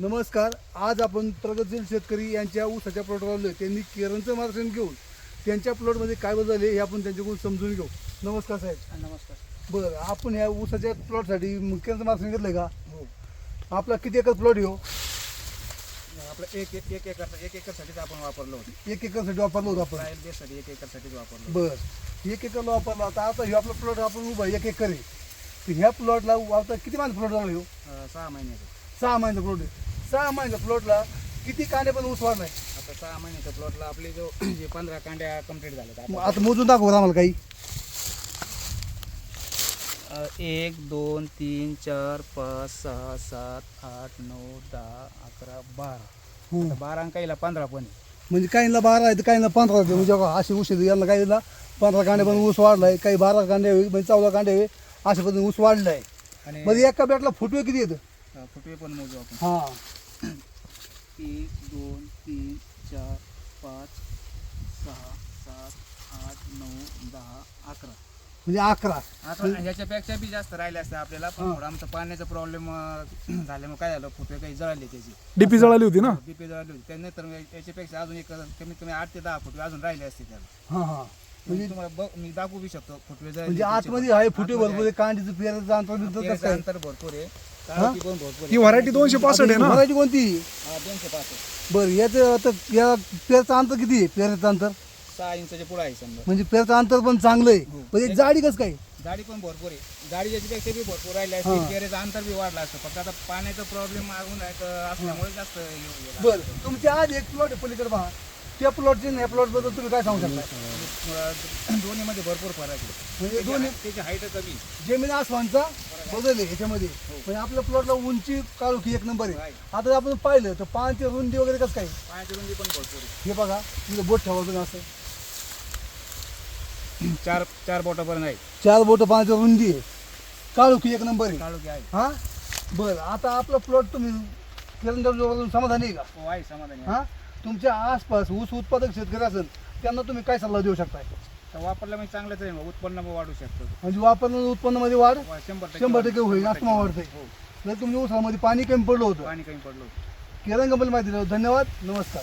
नमस्कार आज आपण प्रगतशील शेतकरी यांच्या ऊसाच्या प्लॉटवर आलोय. त्यांनी केरळचं मार्गदर्शन घेऊन त्यांच्या प्लॉटमध्ये काय बदलले हे आपण त्यांच्याकडून समजून घेऊ. नमस्कार साहेब. नमस्कार. बरं आपण ह्या ऊसाच्या प्लॉटसाठी केरळचं मार्गदर्शन घेतलंय का? हो. आपला किती एकर प्लॉट येऊ आपलं एक एक एक एकर एक एकरसाठीच आपण वापरलं होतं. एक एकरसाठी वापरलं होतं आपण. बेससाठी एक एकरसाठीच वापरलं होतं. बरं. एक एकरला वापरला आता आता हे आपला प्लॉट आपण उभा आहे, एक एकर आहे. तर ह्या प्लॉटला आता किती महिन्याचा प्लॉट झाला अं, सहा महिन्याचं सहा महिन्याचा प्लॉट आहे. सहा महिन्याच्या प्लॉटला किती कांडे पण ऊस वाढलाय आता सहा महिन्याच्या प्लॉटला आपले जो जे पंधरा कांड्या कंप्लीट झाल्या मग आता मोजून दाखवा आम्हाला काही. एक दोन तीन चार पाच सहा सात आठ नऊ दहा अकरा बारा. आता बारा आणि काहीला पंधरा पण आहे. म्हणजे काहींना बारा आहे तर काहींना पंधरा आहे म्हणजे बघा असे ऊस आहेत यांना काहीला पंधरा कांडे पण ऊस वाढलाय काही बारा कांडे म्हणजे चौदा कांडे हवे अशा पद्धतीने ऊस वाढलाय. आणि म्हणजे एका बॅटला फुटवे किती येतं अं, फुटवे पण मोजू आपण. हा. एक दोन तीन चार पाच सहा सात आठ नऊ दहा अकरा. म्हणजे अकरा. आता ह्याच्यापेक्षा बी जास्त राहिले असते आपल्याला. पण हा. थोडा आमचा पाण्याचा प्रॉब्लेम झाल्यामुळे काय झालं? फुटवे काही जळाले त्याची. डीपी जळाली होती ना? बीपी जळाली होती. त्यानंतर मग याच्यापेक्षा अजून एक कमीत कमी आठ ते दहा फुटवे अजून राहिले असते त्याला. हा हा. म्हणजे तुम्हाला बघ मी दाखवू बी शकतो फुटवे म्हणजे आतमध्ये. आहे फुटे भरपूर. आहे, कांडीचं पेराचं अंतर. बिंतर कसं अंतर भरपूर आहे. पण ही. व्हरायटी दोनशे पासष्ट आहे ना? व्हरायटी कोणती? हा, दोनशे पासष्ट. बरं याचं आता या पेरचं अंतर किती आहे? पेराचं अंतर? सहा इंचाच्या पुढे आहे समजा. म्हणजे पेरचं अंतर पण चांगलं आहे. हो. म्हणजे जाडी कसं काय? गाडी पण भरपूर आहे. गाडी याच्यापेक्षा बी भरपूर राहिले. असते. पेरेचं अंतर बी वाढलं असतं. फक्त आता पाण्याचा प्रॉब्लेम मागून असल्यामुळे जास्त हे होईल. बरं तुमच्या आज एक प्लॉट पलीकडे पहा. त्या प्लॉटचे ह्या प्लॉटबद्दल तुम्ही काय सांगू शकता? अं, दोन्हीमध्ये भरपूर फरक आहे. म्हणजे दोन्ही त्याची हाईट कमी जमीन आसमानचा बदल आहे ह्याच्यामध्ये म्हणजे आपल्या प्लॉटला उंची काळोखी एक नंबर आहे. आता आपण पाहिलं तर पाण्याची रुंदी वगैरे कसं काय? पाण्याची रुंदी पण भरपूर आहे. हे बघा तिथं बोट ठेवा तुम्ही असं. चार चार बोटापर्यंत आहे. चार बोट पाण्याची रुंदी आहे. काळोखी एक नंबर आहे. काळोखी आहे. हा? बरं आता आपला प्लॉट तुम्ही किरण समाधानी आहे का? हो आहे समाधानी आहे. हा? तुमच्या आसपास ऊस उत्पादक शेतकरी असेल त्यांना तुम्ही काय सल्ला देऊ शकताय? तर वापरल्यामुळे चांगलंच आहे मग उत्पन्न वाढू शकतं. म्हणजे वापरलेलं उत्पन्नामध्ये वाढ? वा- शंभर टक्के शंभर टक्के होईल शंभर आत्मा वाढतंय हो जर तुमच्या ऊसामध्ये पाणी कमी पडलं होतं. पाणी कमी पडलं होतं. किरण कंपनी माहिती दिलं धन्यवाद नमस्कार.